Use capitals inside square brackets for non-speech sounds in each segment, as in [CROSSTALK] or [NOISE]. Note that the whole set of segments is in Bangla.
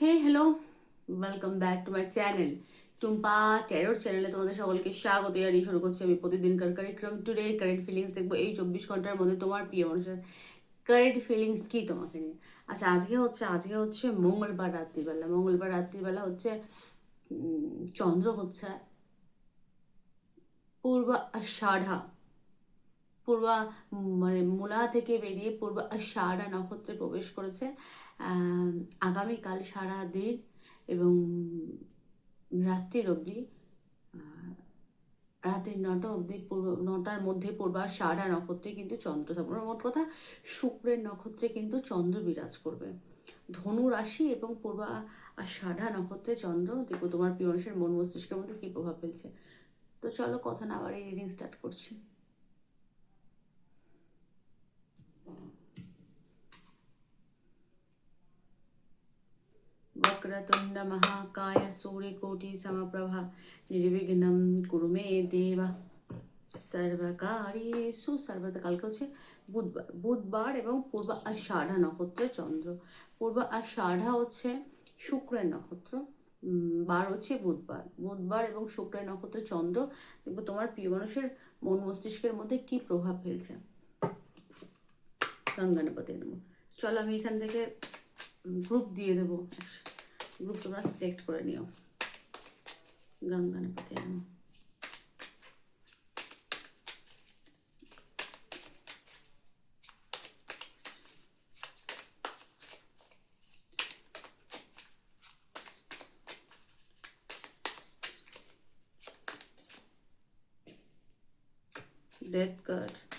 Hey hello welcome back to my channel Tumpa ট্যারোর চ্যানেলে তোমাদের সকলকে স্বাগত জানিয়ে শুরু করছি আমি প্রতিদিনকার কারিক্রম টুডে কারেন্ট ফিলিংস দেখব। এই চব্বিশ ঘণ্টার মধ্যে তোমার প্রিয় মানুষের কারেন্ট ফিলিংস কি তোমাকে নিয়ে? আচ্ছা আজকে হচ্ছে আজকে হচ্ছে মঙ্গলবার রাত্রিবেলা। মঙ্গলবার রাত্রিবেলা হচ্ছে চন্দ্র হচ্ছে পূর্ব আষাঢ়া। পূর্বা মানে মূলা থেকে বেরিয়ে পূর্ব আষাঢ়া নক্ষত্রে প্রবেশ করেছে। আগামীকাল সারা দিন এবং রাত্রির অবধি রাত্রি নটা অবধি পূর্ব, নটার মধ্যে পূর্বা সারা নক্ষত্রে কিন্তু চন্দ্র থাকবে মোট কথা, শুক্রের নক্ষত্রে কিন্তু চন্দ্র বিরাজ করবে। ধনু রাশি এবং পূর্বা আর সারা নক্ষত্রে চন্দ্র। দেখো তোমার প্রিয় মানুষের মন মস্তিষ্কের মধ্যে কী প্রভাব ফেলছে। তো চলো কথা না আবার এই রিডিং স্টার্ট করছি। वक्रतुण्ड महाकाय सूर्यकोटि समप्रभा নির্বিঘ্নম কুরু মে দেবা সর্বকার্যেষু সর্বদা কালকে হচ্ছে বুধবার বুধবার এবং পূর্ব আষাঢ়া নক্ষত্রে চন্দ্র পূর্ব আষাঢ়া হচ্ছে শুক্রের নক্ষত্র উম, বার হচ্ছে বুধবার বুধবার এবং শুক্রের নক্ষত্রে চন্দ্র দেখবো তোমার প্রিয় মানুষের মন মস্তিষ্কের মধ্যে কি প্রভাব ফেলছে গঙ্গানপতি নেব চলো আমি এখান থেকে গ্রুপ দিয়ে দেবো। গ্রুপ তোমরা সিলেক্ট করে নিও। গঙ্গানপতি নেব Death card.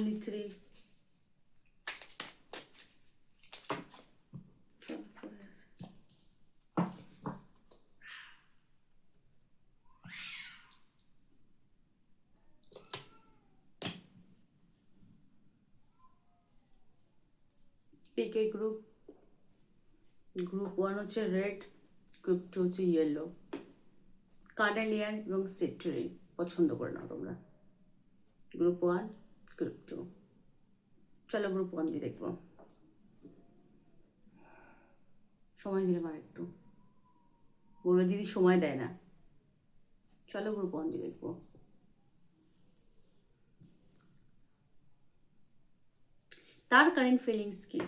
Only three. Pick a group group one হচ্ছে রেড গ্রুপ টু হচ্ছে ইয়েলো কার্ডেলিয়ান এবং সিট্রিন পছন্দ করে নাও তোমরা। গ্রুপ ওয়ান গ্রুপ চলো গ্রুপ ওয়ান দিয়ে দেখব সময় দিলে আমার একটু বলবে দিদি সময় দেয় না চলো গ্রুপ ওয়ান দিয়ে দেখব তার কারেন্ট ফিলিংস কি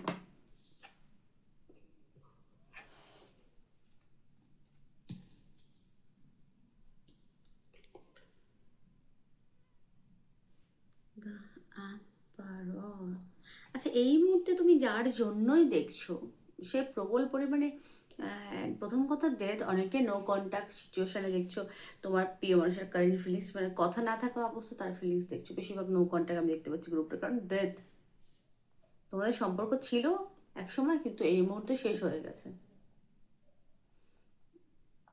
আচ্ছা এই মুহূর্তে তুমি যার জন্যই দেখছ, সে প্রবল পরিমাণে প্রথম কথা ডেথ অনেকে নো কন্ট্যাক্ট সিচুয়েশানে দেখছ, তোমার প্রিয় মানুষের কারেন্ট ফিলিংস মানে কথা না থাকা অবস্থা, তার ফিলিংস দেখছ। বেশিরভাগ নো কন্ট্যাক্ট আমি দেখতে পাচ্ছি গ্রুপটা কারণ ডেথ তোমাদের সম্পর্ক ছিল এক সময় কিন্তু এই মুহূর্তে শেষ হয়ে গেছে।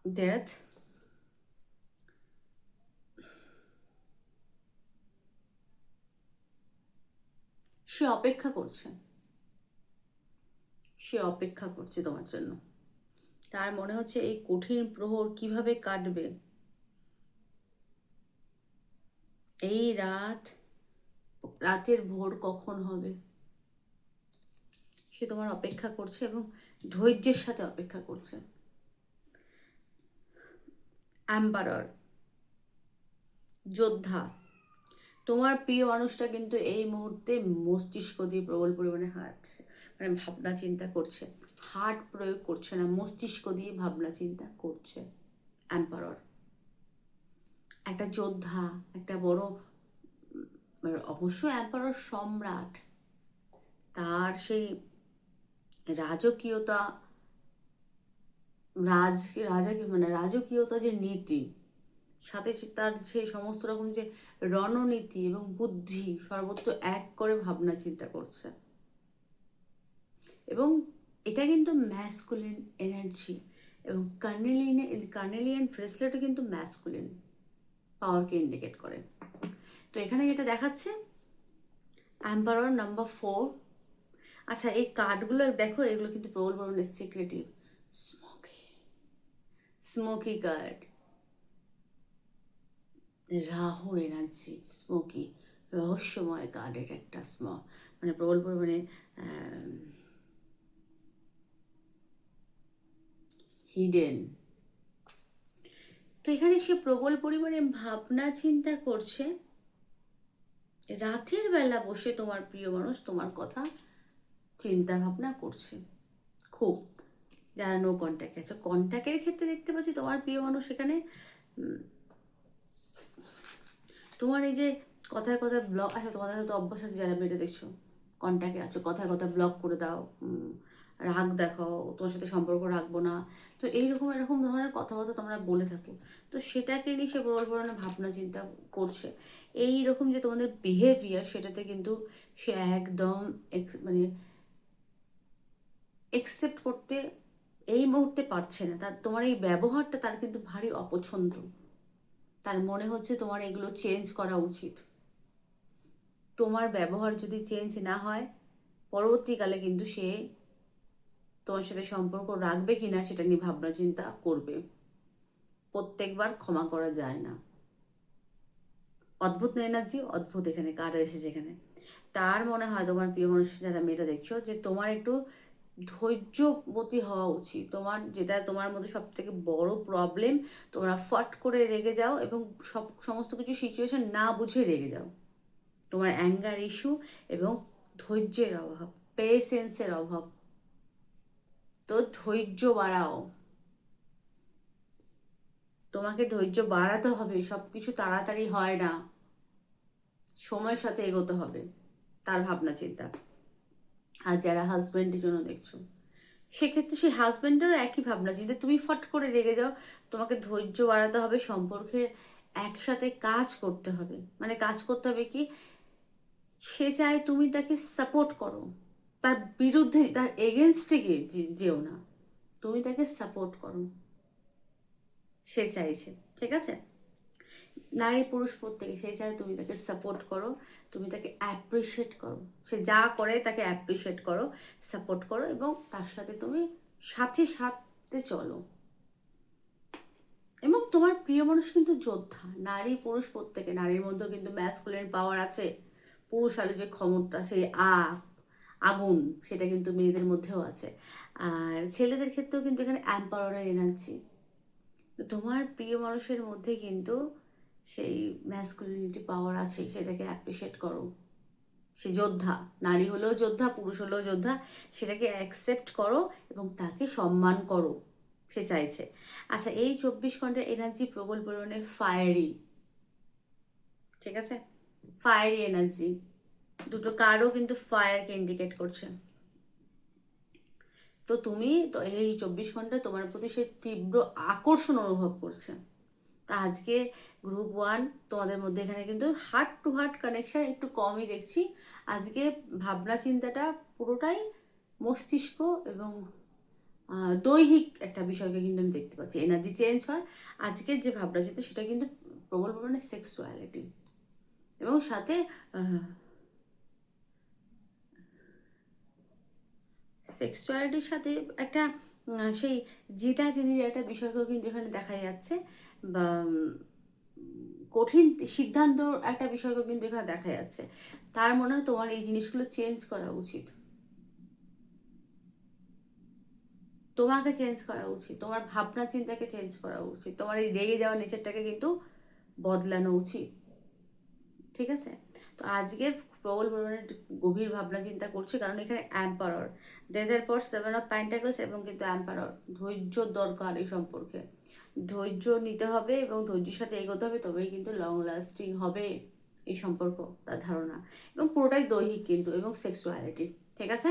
ডেথ সে অপেক্ষা করছে। সে অপেক্ষা করছে তোমার জন্য। তার মনে হচ্ছে এই কঠিন প্রহর কীভাবে কাটবে। এই রাত, রাতের ভোর কখন হবে? সে তোমার অপেক্ষা করছে এবং ধৈর্যের সাথে অপেক্ষা করছে। অ্যাম্বারর যোদ্ধা। তোমার প্রিয় মানুষটা কিন্তু এই মুহূর্তে মস্তিষ্ক দিয়ে প্রবল পরিমাণে হাঁটছে। মানে ভাবনা চিন্তা করছে। হার্ট প্রয়োগ করছে না মস্তিষ্ক দিয়ে ভাবনা চিন্তা করছে। অ্যাম্পারর একটা যোদ্ধা একটা বড় উম, অবশ্যই অ্যাম্পারর সম্রাট। তার সেই রাজকীয়তা রাজ রাজা মানে রাজকীয়তা যে নীতি সাথে তার সেই সমস্ত রকম যে রণনীতি এবং বুদ্ধি সর্বত্র এক করে ভাবনা চিন্তা করছে। এবং এটা কিন্তু ম্যাসকুলিন এনার্জি এবং কার্নেলিন কার্নেলিয়ান ব্রেসলেটও কিন্তু ম্যাসকুলিন পাওয়ারকে ইন্ডিকেট করে। তো এখানে যেটা দেখাচ্ছে অ্যাম্পারর নাম্বার ফোর আচ্ছা এই কার্ডগুলো দেখো, এগুলো কিন্তু প্রবল বরণের secretive smoky smoky card Rahu energy smoky রহস্যময় কার্ডের একটা স্ম মানে প্রবল পরিমাণে হিডেন তো এখানে সে প্রবল পরিমাণে ভাবনা চিন্তা করছে। রাতের বেলা বসে তোমার প্রিয় মানুষ তোমার কথা চিন্তা ভাবনা করছে। খুব। যারা নো কন্ট্যাক্ট আছে কন্ট্যাক্টের ক্ষেত্রে দেখতে পাচ্ছি তোমার প্রিয় মানুষ এখানে তোমার এই যে কথায় কথায় ব্লক আচ্ছা তোমাদের হয়তো অভ্যাস আছে যারা বেটে দেখছ। কন্ট্যাক্টে আছো, কথায় কথায় ব্লক করে দাও রাগ দেখাও, তোমার সাথে সম্পর্ক রাখব না। তো এইরকম, এরকম ধরনের কথাবার্তা তোমরা বলে থাকো। তো সেটাকে নিয়ে সে প্রবল পরিমাণে ভাবনা চিন্তা করছে। এই রকম যে তোমাদের বিহেভিয়ার সেটাতে কিন্তু সে একদম মানে একসেপ্ট করতে এই মুহূর্তে পারছে না। তার, তোমার এই ব্যবহারটা তার কিন্তু ভারী অপছন্দ। তার মনে হচ্ছে তোমার এগুলো চেঞ্জ করা উচিত। তোমার ব্যবহার যদি চেঞ্জ না হয়, পরবর্তীকালে কিন্তু সে তোমার সাথে সম্পর্ক রাখবে কি না সেটা নিয়ে ভাবনা চিন্তা করবে। প্রত্যেকবার ক্ষমা করা যায় না। অদ্ভুত এনার্জি? অদ্ভুত এখানে, কার এসেছে এখানে? তার মনে হয় তোমার প্রিয় মানুষ যারা মেয়েটা দেখছ, যে তোমার একটু ধৈর্যবতী হওয়া উচিত। তোমার যেটা তোমার মধ্যে সব থেকে বড় প্রবলেম তোমরা ফট করে রেগে যাও এবং সব, সমস্ত কিছু সিচুয়েশন না বুঝে রেগে যাও। তোমার অ্যাঙ্গার ইস্যু এবং ধৈর্যের অভাব পেশেন্সের অভাব। তো ধৈর্য বাড়াও। তোমাকে ধৈর্য বাড়াতে হবে সব কিছু তাড়াতাড়ি হয় না। সময়ের সাথে এগোতে হবে, তার ভাবনা চিন্তা আর যারা হাজব্যান্ডের জন্য দেখছ। সেক্ষেত্রে সেই হাজব্যান্ডেরও একই ভাবনা চিন্তা তুমি ফট করে রেগে যাও, তোমাকে ধৈর্য বাড়াতে হবে, সম্পর্কে একসাথে কাজ করতে হবে। মানে কাজ করতে হবে কি, সে চায় তুমি তাকে সাপোর্ট করো। তার বিরুদ্ধে, তার এগেনস্টে গিয়ে যেও না। তুমি তাকে সাপোর্ট করো। সে চাইছে, ঠিক আছে? নারী পুরুষ প্রত্যেকে সে চায় তুমি তাকে সাপোর্ট করো। তুমি তাকে অ্যাপ্রিসিয়েট করো। সে যা করে তাকে অ্যাপ্রিসিয়েট করো সাপোর্ট করো এবং তার সাথে তুমি সাথে সাথে চলো। এবং তোমার প্রিয় মানুষ কিন্তু যোদ্ধা, নারী পুরুষ প্রত্যেকে। নারীর মধ্যেও কিন্তু ম্যাসকুলিন পাওয়ার আছে। পুরুষ আলো যে ক্ষমতা, সেই আ আগুন, সেটা কিন্তু মেয়েদের মধ্যেও আছে। আর ছেলেদের ক্ষেত্রেও কিন্তু এখানে অ্যাম্পাওয়ারের এনার্জি তোমার প্রিয় মানুষের মধ্যে কিন্তু সেই ম্যাসকুলিনিটি পাওয়ার আছে, সেটাকে অ্যাপ্রিসিয়েট করো। সে যোদ্ধা, নারী হলেও যোদ্ধা, পুরুষ হলেও যোদ্ধা, সেটাকে অ্যাকসেপ্ট করো এবং তাকে সম্মান করো, সে চাইছে। আচ্ছা এই চব্বিশ ঘণ্টার এনার্জি প্রবল পরিমাণে ফায়ারি ঠিক আছে? ফায়ারি এনার্জি দুটো কারও কিন্তু ফায়ারকে ইন্ডিকেট করছে। তো তুমি, তো এই চব্বিশ ঘন্টায় তোমার প্রতি সে তীব্র আকর্ষণ অনুভব করছে। তা আজকে গ্রুপ ওয়ান তোমাদের মধ্যে এখানে কিন্তু হার্ট টু হার্ট কানেকশন একটু কমই দেখছি। আজকে ভাবনা চিন্তাটা পুরোটাই মস্তিষ্ক এবং দৈহিক একটা বিষয়কে কিন্তু আমি দেখতে পাচ্ছি। এনার্জি চেঞ্জ হয়। আজকের যে ভাবনা চিন্তা, সেটা কিন্তু প্রবল পরিমাণে সেক্সুয়ালিটি এবং সাথে সেক্সুয়ালিটির সাথে একটা সেই জিদা জিদির একটা বিষয়কেও কিন্তু এখানে দেখা যাচ্ছে। বা কঠিন সিদ্ধান্ত একটা বিষয়কেও কিন্তু এখানে দেখা যাচ্ছে। তার মনে হয় তোমার এই জিনিসগুলো চেঞ্জ করা উচিত। তোমাকে চেঞ্জ করা উচিত, তোমার ভাবনা চিন্তাকে চেঞ্জ করা উচিত, তোমার এই রেগে যাওয়া নেচারটাকে কিন্তু বদলানো উচিত। ঠিক আছে? তো আজকে প্রবল পরিমাণে গভীর ভাবনা চিন্তা করছে, কারণ এখানে অ্যাম্পারর দেদের পর সেভেন অফ প্যান্টাকলস এবং কিন্তু অ্যাম্পারর ধৈর্য দরকার এই সম্পর্কে। ধৈর্য নিতে হবে এবং ধৈর্যের সাথে এগোতে হবে, তবেই কিন্তু লং লাস্টিং হবে এই সম্পর্ক, তার ধারণা। এবং পুরোটাই দৈহিক কিন্তু, এবং সেক্সুয়ালিটি ঠিক আছে?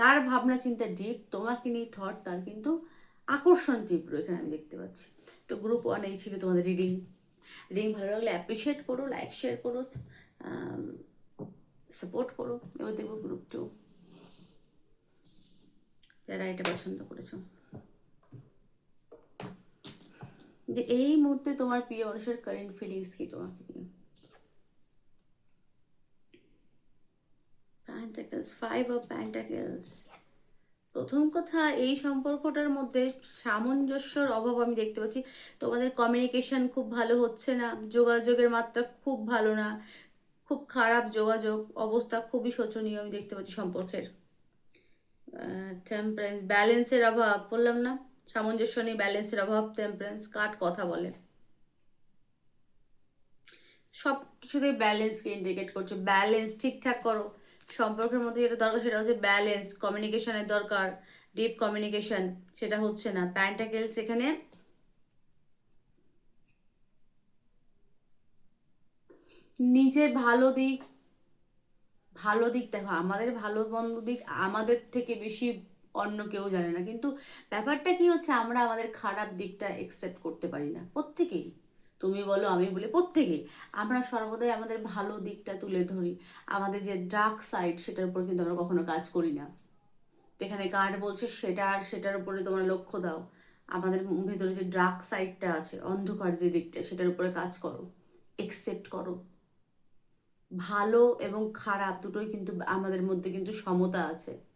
তার ভাবনা চিন্তা ডিপ তোমাকে নিয়ে থট তার কিন্তু আকর্ষণ তীব্র, এখানে আমি দেখতে পাচ্ছি। তো গ্রুপ ওয়ান এই ছিল তোমাদের রিডিং রিডিং ভালো লাগলে অ্যাপ্রিসিয়েট করো লাইক শেয়ার করো সাপোর্ট করো, এবার দেখব গ্রুপ টু যারা এটা পছন্দ করেছ। যে এই মুহূর্তে তোমার প্রিয় মানুষের কারেন্ট ফিলিংস কি তোমাকে নিয়ে? প্যান্টাকেলস ফাইভ অফ প্যান্টাকেলস প্রথম কথা, এই সম্পর্কটার মধ্যে সামঞ্জস্যর অভাব আমি দেখতে পাচ্ছি। তোমাদের কমিউনিকেশন খুব ভালো হচ্ছে না, যোগাযোগের মাত্রা খুব ভালো না, খুব খারাপ যোগাযোগ, অবস্থা খুবই শোচনীয় আমি দেখতে পাচ্ছি সম্পর্কের। টেম্পারেন্স ব্যালেন্সের অভাব, বললাম না। সামঞ্জস্য নেই, ব্যালেন্সের অভাব টেম্পারেন্স কাট কথা বলে। সব কিছুতেই ব্যালেন্সকে ইন্ডিকেট করছে। ব্যালেন্স ঠিকঠাক করো। সম্পর্কের মধ্যে যেটা দরকার সেটা হচ্ছে ব্যালেন্স। কমিউনিকেশনের দরকার। ডিপ কমিউনিকেশন সেটা হচ্ছে না। প্যান্টাকেলস এখানে নিজের ভালো দিক ভালো দিক দেখো আমাদের ভালো মন্দ দিক আমাদের থেকে বেশি অন্য কেউ জানে না। কিন্তু ব্যাপারটা কি হচ্ছে, আমরা আমাদের খারাপ দিকটা একসেপ্ট করতে পারি না। প্রত্যেকেই। তুমি বলো, আমি বলি প্রত্যেকেই। আমরা সর্বদাই আমাদের ভালো দিকটা তুলে ধরি। আমাদের যে ডার্ক সাইড সেটার উপর কিন্তু আমরা কখনো কাজ করি না। এখানে কার্ড বলছে, সেটা আর সেটার উপরে তোমরা লক্ষ্য দাও। আমাদের ভেতরে যে ডার্ক সাইডটা আছে, অন্ধকার যে দিকটা, সেটার উপরে কাজ করো। একসেপ্ট করো। ভালো এবং খারাপ দুটোই কিন্তু আমাদের মধ্যে কিন্তু সমতা আছে।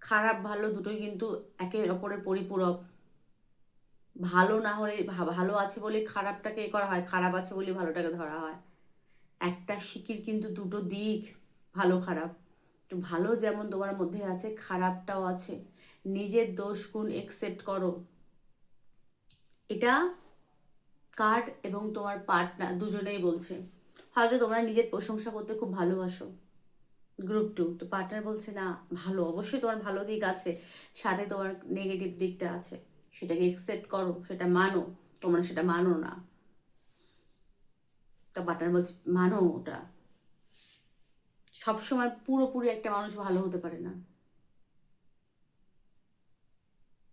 খারাপ, ভালো দুটোই কিন্তু একে অপরের পরিপূরক। ভালো না হলে ভালো আছে বলে খারাপটাকে করা হয়, খারাপ আছে বলে ভালোটাকে ধরা হয়। একটা শিকির কিন্তু দুটো দিক, ভালো, খারাপ। তো ভালো যেমন তোমার মধ্যে আছে, খারাপটাও আছে। নিজের দোষ গুণ একসেপ্ট করো। এটা কার্ড এবং তোমার পার্টনার দুজনেই বলছে। হয়তো তোমরা নিজের প্রশংসা করতে খুব ভালোবাসো। গ্রুপ টু তো পার্টনার বলছে, না, ভালো, অবশ্যই তোমার ভালো দিক আছে, সাথে তোমার নেগেটিভ দিকটা আছে, সেটাকে একসেপ্ট করো, সেটা মানো, তোমরা সেটা মানো না। তা পার্টনার বলছে, মানো ওটা। সবসময় পুরোপুরি একটা মানুষ ভালো হতে পারে না।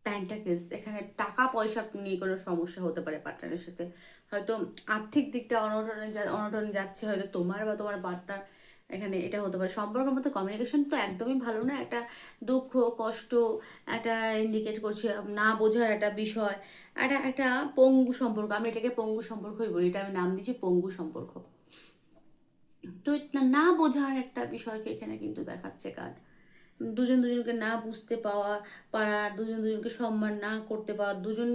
প্যান্টাকেলস এখানে টাকা পয়সা নিয়ে কোনো সমস্যা হতে পারে পার্টনারের সাথে। হয়তো আর্থিক দিকটা অনটনে অনটনে যাচ্ছে, হয়তো তোমার বা তোমার পার্টনার এখানে এটা হতে পারে। সম্পর্কের মধ্যে কমিউনিকেশন তো একদমই ভালো না। একটা দুঃখ, কষ্ট, একটা ইন্ডিকেট করছে, না বোঝার একটা বিষয়, একটা একটা পঙ্গু সম্পর্ক। আমি এটাকে পঙ্গু সম্পর্কই বলি, এটা আমি নাম দিয়েছি পঙ্গু সম্পর্ক। তো না বোঝার একটা বিষয়কে এখানে কিন্তু দেখাচ্ছে কার। দুজন দুজনকে না বুঝতে পাওয়া, পারার, দুজন দুজনকে সম্মান না করতে পারার দুজন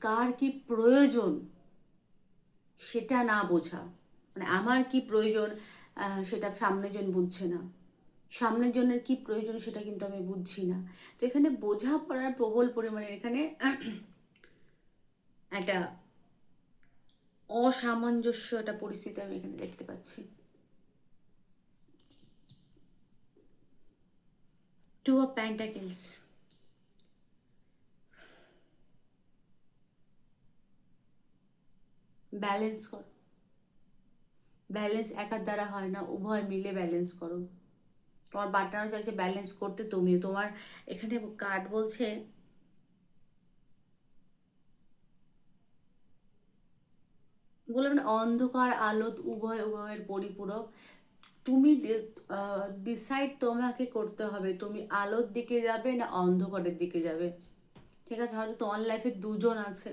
কার কি প্রয়োজন সেটা না বোঝা। মানে আমার কি প্রয়োজন সেটা সামনের জন বুঝছে না। সামনের জনের কি প্রয়োজন সেটা কিন্তু আমি বুঝছি না। তো এখানে বোঝাপড়ার প্রবল পরিমাণে এখানে [CLEARS THROAT] একটা অসামঞ্জস্য একটা পরিস্থিতি আমি এখানে দেখতে পাচ্ছি। টু অফ প্যান্টাকেলস ব্যালেন্স করো। ব্যালেন্স একার দ্বারা হয় না, উভয় মিলে ব্যালেন্স করো। তোমার পার্টনারও চাইছে ব্যালেন্স করতে, তুমিও। তোমার এখানে কার্ড বলছে, বললাম না, অন্ধকার আলোত উভয়, উভয়ের পরিপূরক। তুমি ডিসাইড তোমাকে করতে হবে, তুমি আলোর দিকে যাবে না অন্ধকারের দিকে যাবে। ঠিক আছে, হয়তো তোমার লাইফে দুজন আছে।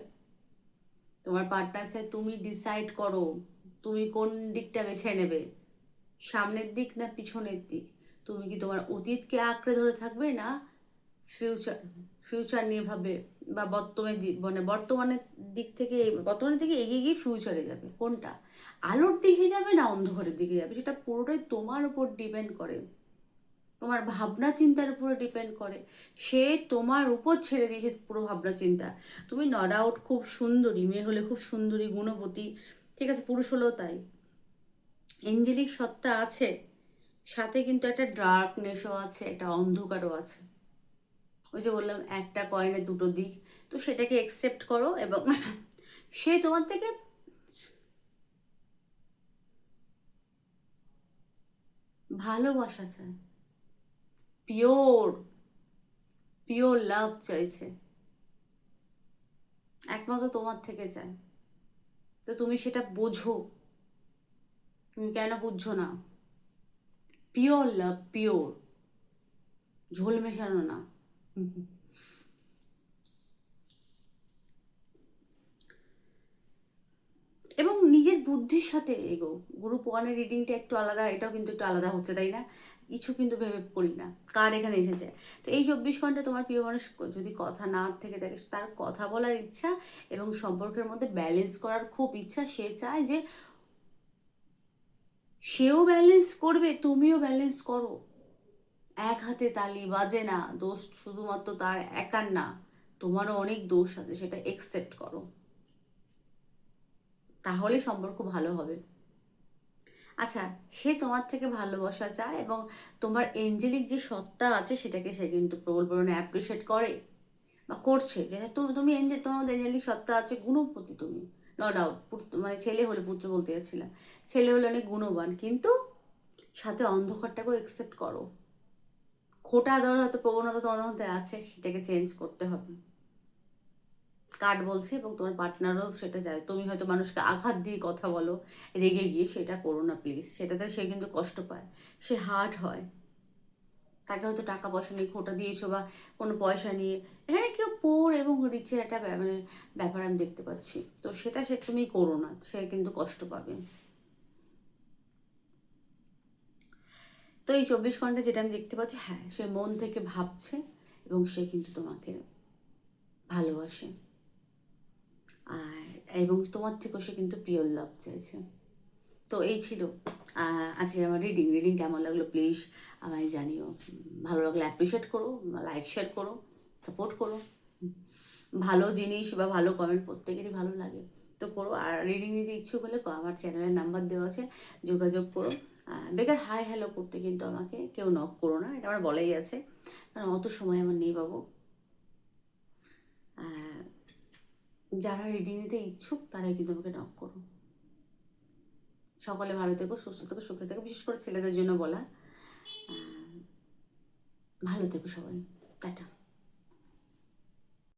তোমার পার্টনার সাথে তুমি ডিসাইড করো। তুমি কোন দিকটা বেছে নেবে? সামনের দিক না পিছনের দিক? তুমি কি তোমার অতীতকে আঁকড়ে ধরে থাকবে না ফিউচার ফিউচার নিয়ে ভাবে বা বর্তমানে মানে বর্তমানের দিক থেকে, বর্তমানের থেকে এগিয়ে গিয়ে ফিউচারে যাবে? কোনটা? আলোর দিকে যাবে না অন্ধকারের দিকে যাবে? সেটা পুরোটাই তোমার উপর ডিপেন্ড করে। তোমার ভাবনা চিন্তার উপরে ডিপেন্ড করে। সে তোমার উপর ছেড়ে দিয়েছে পুরো ভাবনা চিন্তা। তুমি ন ডাউট খুব সুন্দরী, মেয়ে হলে খুব সুন্দরী, গুণবতী ঠিক আছে, পুরুষ তাই। এঞ্জেলিক সত্তা আছে, সাথে কিন্তু একটা ডার্কনেসও আছে, একটা অন্ধকারও আছে। ওই যে বললাম, একটা কয়েনের দুটো দিক, তো সেটাকে একসেপ্ট করো এবং [LAUGHS] সে তোমার থেকে ভালোবাসা চায়। পিওর পিওর লাভ চাইছে। একমাত্র তোমার থেকে চায়। তো তুমি সেটা বোঝো। তুমি কেন বুঝছ না? পিওর লাভ পিওর ঝোল মেশানো না। এবং নিজের বুদ্ধির সাথে এগো। গ্রুপ ওয়ানের রিডিংটা একটু আলাদা, এটাও কিন্তু একটু আলাদা হচ্ছে, তাই না? কিছু কিন্তু ভেবে করি না। কার এখানে এসেছে। তো এই চব্বিশ ঘণ্টা তোমার প্রিয় মানুষ যদি কথা না থেকে থাকে, তার কথা বলার ইচ্ছা এবং সম্পর্কের মধ্যে ব্যালেন্স করার খুব ইচ্ছা, সে চায় যে সেও ব্যালেন্স করবে, তুমিও ব্যালেন্স করো। এক হাতে তালি বাজে না, দোষ শুধুমাত্র তার একার না, তোমারও অনেক দোষ আছে, সেটা একসেপ্ট করো। তাহলে সম্পর্ক ভালো হবে। আচ্ছা সে তোমার থেকে ভালোবাসা চায় এবং তোমার এঞ্জেলিক যে সত্তা আছে সেটাকে সে কিন্তু প্রবল পরিমাণে অ্যাপ্রিসিয়েট করে বা করছে। যে তুমি এঞ্জেল মধ্যে এঞ্জেলিক সত্তা আছে, গুণপতি তুমি ন ডাউট মানে ছেলে হলে পুত্র বলতে যাচ্ছিলাম ছেলে হলে অনেক গুণবান, কিন্তু সাথে অন্ধকারটাকেও একসেপ্ট করো। খোটা দেওয়ার হয়তো প্রবণতা তোমার মধ্যে আছে, সেটাকে চেঞ্জ করতে হবে। কার্ড বলছে এবং তোমার পার্টনারও সেটা চায় তুমি হয়তো মানুষকে আঘাত দিয়ে কথা বলো, রেগে গিয়ে সেটা করো না প্লিজ সেটাতে সে কিন্তু কষ্ট পায়। সে হার্ট হয়। তাকে হয়তো টাকা পয়সা নিয়ে খোটা দিয়েছ বা কোনো পয়সা নিয়ে। এখানে কেউ পোর এবং রিচের একটা মানে ব্যাপার আমি দেখতে পাচ্ছি। তো সেটা সে তুমি করো না, সে কিন্তু কষ্ট পাবে। তো এই চব্বিশ ঘণ্টা যেটা আমি দেখতে পাচ্ছি হ্যাঁ সে মন থেকে ভাবছে এবং সে কিন্তু তোমাকে ভালোবাসে। আর, এবং তোমার থেকেও সে কিন্তু পিওর লাভ চাইছে। তো এই ছিল। আজকে আমার রিডিং রিডিং কেমন লাগল প্লিজ আমায় জানিও। ভালো লাগলে অ্যাপ্রিসিয়েট করো লাইক শেয়ার করো সাপোর্ট করো। ভালো জিনিস বা ভালো কমেন্ট প্রত্যেকেরই ভালো লাগে। তো করো, আর রিডিং নিতে ইচ্ছুক হলে আমার চ্যানেলের নাম্বার দেওয়া আছে, যোগাযোগ করো। বেকার হাই হ্যালো করতে কিন্তু আমাকে কেউ নক করো না, এটা আমার বলাই আছে। কারণ অত সময় আমার নেই বাবু। যারা রিডিং নিতে ইচ্ছুক, তারাই কিন্তু আমাকে নক করো। সকলে ভালো থেকো, সুস্থ থেকো, সুখে থেকো, বিশেষ করে ছেলেদের জন্য বলা। ভালো থেকো সবাই। টাটা।